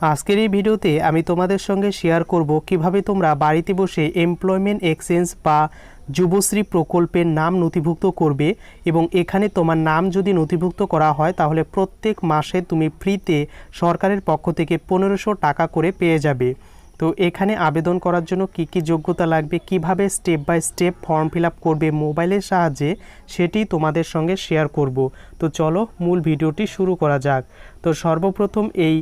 আজকের এই ভিডিওতে আমি তোমাদের সঙ্গে শেয়ার করব কীভাবে তোমরা বাড়িতে বসে এমপ্লয়মেন্ট এক্সচেঞ্জ বা যুবশ্রী প্রকল্পের নাম নথিভুক্ত করবে এবং এখানে তোমার নাম যদি নথিভুক্ত করা হয়, তাহলে প্রত্যেক মাসে তুমি ফ্রিতে সরকারের পক্ষ থেকে পনেরোশো টাকা করে পেয়ে যাবে। তো এখানে আবেদন করার জন্য কি কি যোগ্যতা লাগবে, কীভাবে step by step form fill করবে মোবাইলের সাহায্যে, সেটি তোমাদের সঙ্গে শেয়ার করব। তো চলো মূল ভিডিওটি শুরু করা যাক। তো সর্বপ্রথম এই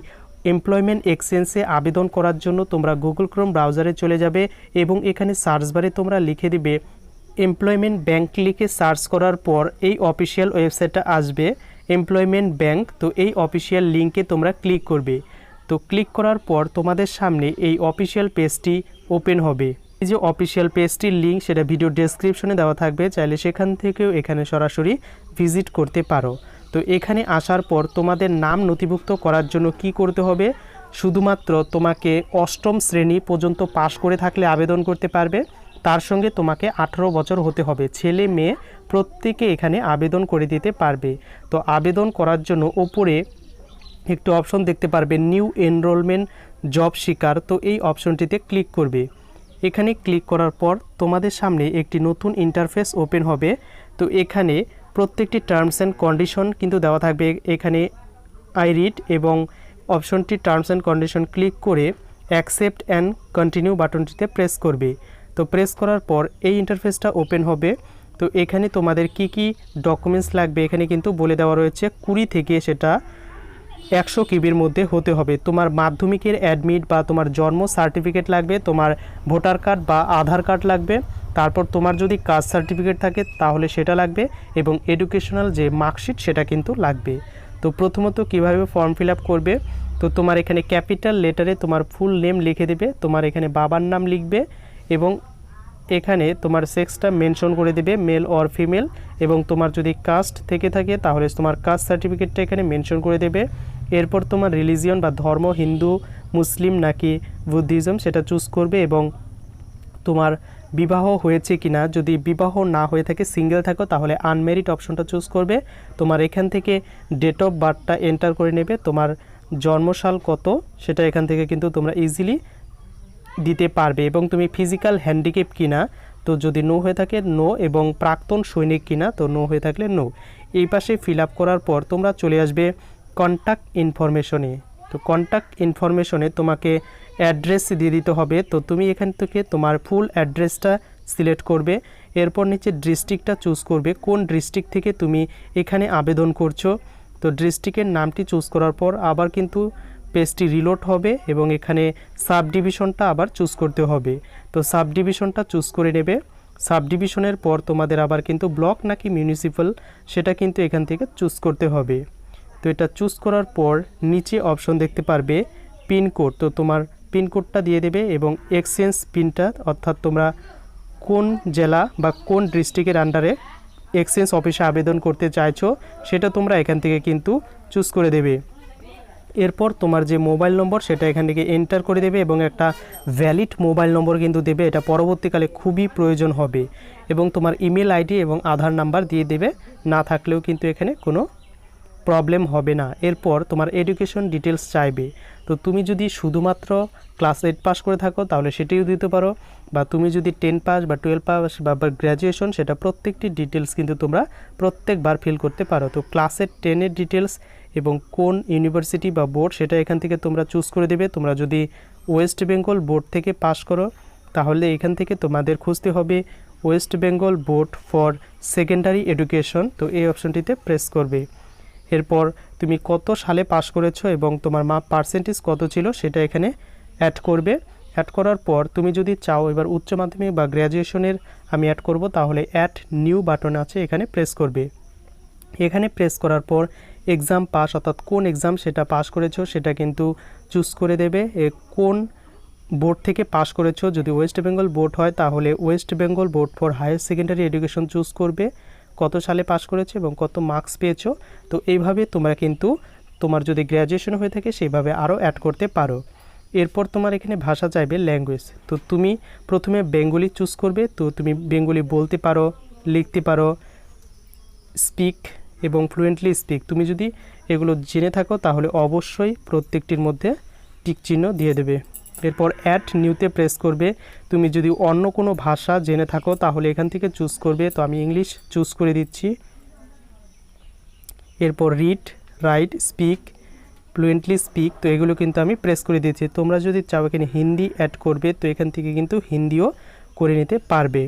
এমপ্লয়মেন্ট এক্সচেঞ্জে আবেদন করার জন্য তোমরা গুগল ক্রোম ব্রাউজারে চলে যাবে এবং এখানে সার্চ বারে তোমরা লিখে দিবে এমপ্লয়মেন্ট ব্যাংক লিখে সার্চ করার পর এই অফিসিয়াল ওয়েবসাইটটা আসবে এমপ্লয়মেন্ট ব্যাংক তো এই অফিসিয়াল লিঙ্কে তোমরা ক্লিক করবে। তো ক্লিক করার পর তোমাদের সামনে এই অফিসিয়াল পেজটি ওপেন হবে। এই যে অফিসিয়াল পেজটির লিঙ্ক সেটা ভিডিও ডেসক্রিপশনে দেওয়া থাকবে। চাইলে সেখান থেকেও এখানে সরাসরি ভিজিট করতে পারো। তো এখানে আসার পর তোমাদের নাম নথিভুক্ত করার জন্য কি করতে হবে? শুধুমাত্র তোমাকে অষ্টম শ্রেণি পর্যন্ত পাশ করে থাকলে আবেদন করতে পারবে। তার সঙ্গে তোমাকে আঠারো বছর হতে হবে। ছেলে মেয়ে প্রত্যেকে এখানে আবেদন করে দিতে পারবে। তো আবেদন করার জন্য ওপরে একটু অপশন দেখতে পারবে, নিউ এনরোলমেন্ট জব শিকার। তো এই অপশনটিতে ক্লিক করবে। এখানে ক্লিক করার পর তোমাদের সামনে একটি নতুন ইন্টারফেস ওপেন হবে। তো এখানে প্রত্যেকটি টার্মস অ্যান্ড কন্ডিশন কিন্তু দেওয়া থাকবে এখানে আই রিড এবং অপশনটি টার্মস অ্যান্ড কন্ডিশন ক্লিক করে অ্যাকসেপ্ট অ্যান্ড কন্টিনিউ বাটনটিতে প্রেস করবে। তো প্রেস করার পর এই ইন্টারফেসটা ওপেন হবে। তো এখানে তোমাদের কি কি ডকুমেন্টস লাগবে এখানে কিন্তু বলে দেওয়া রয়েছে কুড়ি থেকে সেটা একশো কিবির মধ্যে হতে হবে। তোমার মাধ্যমিকের অ্যাডমিট বা তোমার জন্ম সার্টিফিকেট লাগবে, তোমার ভোটার কার্ড বা আধার কার্ড লাগবে, তারপর তোমার যদি কাস্ট সার্টিফিকেট থাকে তাহলে সেটা লাগবে এবং এডুকেশনাল যে মার্কশিট সেটা কিন্তু লাগবে। তো প্রথমত কীভাবে ফর্ম ফিল করবে? তো তোমার এখানে ক্যাপিটাল লেটারে তোমার ফুল নেম লিখে দেবে, তোমার এখানে বাবার নাম লিখবে এবং এখানে তোমার সেক্সটা মেনশন করে দেবে মেল অর ফিমেল এবং তোমার যদি কাস্ট থেকে থাকে তাহলে তোমার কাস্ট সার্টিফিকেটটা এখানে মেনশন করে দেবে। এরপর তোমার রিলিজিয়ন বা ধর্ম, হিন্দু, মুসলিম নাকি বুদ্ধিজম, সেটা চুজ করবে এবং তোমার বিবাহ হয়েছে কি না যদি বিবাহ না হয়ে থাকে সিঙ্গেল থাকো, তাহলে আনমেরিড অপশনটা চুজ করবে। তোমার এখান থেকে ডেট অফ বার্থটা এন্টার করে নেবে। তোমার জন্মসাল কত, সেটা এখান থেকে কিন্তু তোমরা ইজিলি দিতে পারবে এবং তুমি ফিজিক্যাল হ্যান্ডিক্যাপ কিনা। তো যদি নো হয়ে থাকে নো এবং প্রাক্তন সৈনিক কিনা, তো নো হয়ে থাকলে নো এই পাশে ফিল করার পর তোমরা চলে আসবে কন্ট্যাক্ট ইনফরমেশনে তো কন্ট্যাক্ট ইনফরমেশনে তোমাকে অ্যাড্রেস দিয়ে দিতে হবে। তো তুমি এখান থেকে তোমার ফুল অ্যাড্রেসটা সিলেক্ট করবে। এরপর নিচে ডিস্ট্রিক্টটা চুজ করবে। কোন ডিস্ট্রিক্ট থেকে তুমি এখানে আবেদন করছ। তো ডিস্ট্রিক্টের নামটি চুজ করার পর আবার কিন্তু পেজটি রিলোড হবে এবং এখানে সাব ডিভিশনটা আবার চুজ করতে হবে। তো সাব ডিভিশনটা চুজ করে নেবে। সাব ডিভিশনের পর তোমাদের আবার কিন্তু ব্লক নাকি মিউনিসিপ্যাল সেটা কিন্তু এখান থেকে চুজ করতে হবে। তো এটা চুজ করার পর নিচে অপশন দেখতে পারবে পিনকোড তো তোমার পিনকোডটা দিয়ে দেবে এবং এক্সচেঞ্জ পিনটা অর্থাৎ তোমরা কোন জেলা বা কোন ডিস্ট্রিক্টের আন্ডারে এক্সচেঞ্জ অফিসে আবেদন করতে চাইছো, সেটা তোমরা এখান থেকে কিন্তু চুজ করে দেবে। এরপর তোমার যে মোবাইল নম্বর সেটা এখান থেকে এন্টার করে দেবে এবং একটা ভ্যালিড মোবাইল নম্বর কিন্তু দেবে। এটা পরবর্তীকালে খুবই প্রয়োজন হবে এবং তোমার ইমেল আইডি এবং আধার নাম্বার দিয়ে দেবে। না থাকলেও কিন্তু এখানে কোনো প্রবলেম হবে না। এরপর তোমার এডুকেশন ডিটেলস চাইবে। তো তুমি যদি শুধুমাত্র ক্লাস এইট পাস করে থাকো, তাহলে সেটিও দিতে পারো। বা তুমি যদি টেন পাস বা টুয়েলভ পাস বা গ্র্যাজুয়েশন সেটা প্রত্যেকটি ডিটেলস কিন্তু তোমরা প্রত্যেকবার ফিল করতে পারো। তো ক্লাসের টেনের ডিটেলস এবং কোন ইউনিভার্সিটি বা বোর্ড সেটা এখান থেকে তোমরা চুজ করে দেবে। তোমরা যদি ওয়েস্ট বেঙ্গল বোর্ড থেকে পাস করো, তাহলে এখান থেকে তোমাদের খুঁজতে হবে West Bengal board for secondary education তো এই অপশনটিতে প্রেস করবে। এরপর তুমি কত সালে পাশ করেছ এবং তোমার মা পার্সেন্টেজ কত ছিল সেটা এখানে অ্যাড করবে। অ্যাড করার পর তুমি যদি চাও এবার উচ্চ মাধ্যমিক বা গ্র্যাজুয়েশনের আমি অ্যাড করব, তাহলে অ্যাড নিউ বাটন আছে, এখানে প্রেস করবে। এখানে প্রেস করার পর এক্সাম পাস অর্থাৎ কোন এক্সাম সেটা পাস করেছ সেটা কিন্তু চুজ করে দেবে। কোন বোর্ড থেকে পাস করেছ, যদি ওয়েস্ট বেঙ্গল বোর্ড হয়, তাহলে West Bengal board for higher secondary education choose করবে। কত সালে পাস করেছ এবং কত মার্কস পেয়েছ, তো এইভাবে তোমরা কিন্তু তোমার যদি গ্র্যাজুয়েশন হয়ে থাকে সেইভাবে আরও অ্যাড করতে পারো। এরপর তোমার এখানে ভাষা চাইবে ল্যাঙ্গুয়েজ তো তুমি প্রথমে বেঙ্গলি চুজ করবে, তো তুমি বেঙ্গলি বলতে পারো, লিখতে পারো স্পিক এবং ফ্লুয়েন্টলি স্পিক তুমি যদি এগুলো জেনে থাকো তাহলে অবশ্যই প্রত্যেকটির মধ্যে টিক চিহ্ন দিয়ে দেবে। এরপর অ্যাড নিউতে প্রেস করবে। তুমি যদি অন্য কোনো ভাষা জেনে থাকো, তাহলে এখান থেকে চুজ করবে। তো আমি ইংলিশ চুজ করে দিচ্ছি। এরপর read write speak fluently speak তো এগুলো কিন্তু আমি প্রেস করে দিয়েছি। তোমরা যদি চাও এখানে হিন্দি অ্যাড করবে, তো এখান থেকে কিন্তু হিন্দিও করে নিতে পারবে।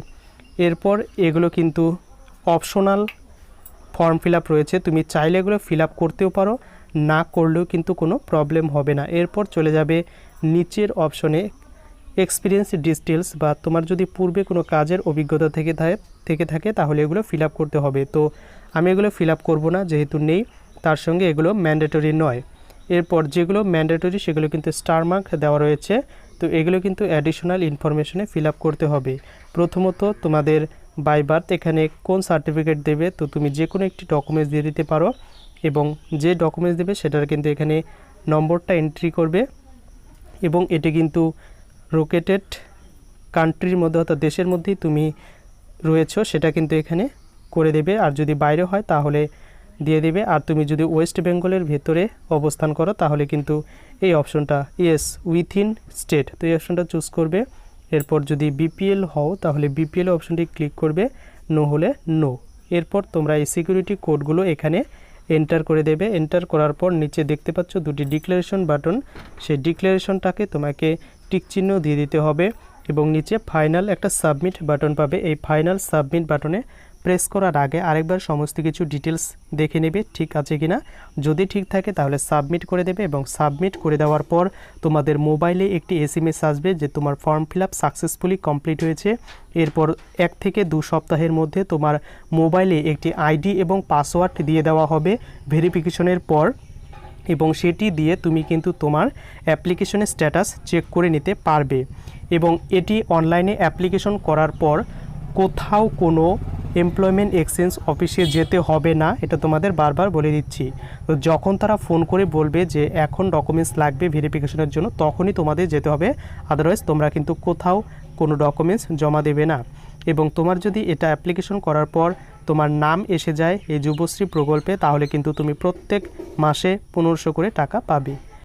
এরপর এগুলো কিন্তু অপশনাল ফর্ম ফিল রয়েছে। তুমি চাইলে এগুলো ফিল করতেও পারো, না করলেও কিন্তু কোনো প্রবলেম হবে না। এরপর চলে যাবে নিচের অপশনে এক্সপিরিয়েন্স ডিটেলস বা তোমার যদি পূর্বে কোনো কাজের অভিজ্ঞতা থেকে থাকে থেকে থাকে, তাহলে এগুলো ফিল করতে হবে। তো আমি এগুলো ফিল করব না, যেহেতু নেই, তার সঙ্গে এগুলো ম্যান্ডেটরি নয়। এরপর যেগুলো ম্যান্ডেটরি সেগুলো কিন্তু স্টার মার্ক দেওয়া রয়েছে। তো এগুলো কিন্তু অ্যাডিশনাল ইনফরমেশনে ফিল করতে হবে। প্রথমত তোমাদের বাই বার্থ এখানে কোন সার্টিফিকেট দেবে, তো তুমি যে কোনো একটি ডকুমেন্টস দিয়ে দিতে পারো এবং যে ডকুমেন্টস দেবে, সেটার কিন্তু এখানে নম্বরটা এন্ট্রি করবে। এবং এটি কিন্তু রোকেটেড কান্ট্রির মধ্যে অর্থাৎ দেশের মধ্যেই তুমি রয়েছো, সেটা কিন্তু এখানে করে দেবে। আর যদি বাইরে হয়, তাহলে দিয়ে দেবে। আর তুমি যদি ওয়েস্ট বেঙ্গলের ভেতরে অবস্থান করো, তাহলে কিন্তু এই অপশনটা ইয়েস উইথিন স্টেট তো এই অপশনটা চুজ করবে। এরপর যদি বিপিএল হও, তাহলে বিপিএল অপশনটি ক্লিক করবে নো হলে নো এরপর তোমরা এই সিকিউরিটি কোডগুলো এখানে এন্টার করে দেবে। এন্টার করার পর নিচে দেখতে পাচ্ছ দুটি ডিক্লারেশন বাটন সেই ডিক্লারেশনটাকে তোমাকে টিক চিহ্ন দিয়ে দিতে হবে এবং নিচে ফাইনাল একটা সাবমিট বাটন পাবে। এই ফাইনাল সাবমিট বাটনে প্রেস করার আগে আরেকবার সমস্ত কিছু ডিটেলস দেখে নেবে, ঠিক আছে কিনা? যদি ঠিক থাকে, তাহলে সাবমিট করে দেবে এবং সাবমিট করে দেওয়ার পর তোমাদের মোবাইলে একটি এসএমএস আসবে যে তোমার form fill up successfully complete হয়েছে। এরপর এক থেকে দু সপ্তাহের মধ্যে তোমার মোবাইলে একটি আইডি এবং পাসওয়ার্ড দিয়ে দেওয়া হবে ভেরিফিকেশনের পর এবং সেটি দিয়ে তুমি কিন্তু তোমার অ্যাপ্লিকেশনের স্ট্যাটাস চেক করে নিতে পারবে। এবং এটি অনলাইনে অ্যাপ্লিকেশন করার পর কোথাও কোনো এমপ্লয়মেন্ট এক্সচেঞ্জ অফিসে যেতে হবে না, এটা তোমাদের বারবার বলে দিচ্ছি। তো যখন তারা ফোন করে বলবে যে এখন ডকুমেন্টস লাগবে ভেরিফিকেশনের জন্য, তখনই তোমাদের যেতে হবে। আদারওয়াইজ তোমরা কিন্তু কোথাও কোনো ডকুমেন্টস জমা দেবে না। এবং তোমার যদি এটা অ্যাপ্লিকেশন করার পর তোমার নাম এসে যায় এই যুবশ্রী প্রকল্পে, তাহলে কিন্তু তুমি প্রত্যেক মাসে পনেরোশো করে টাকা পাবে।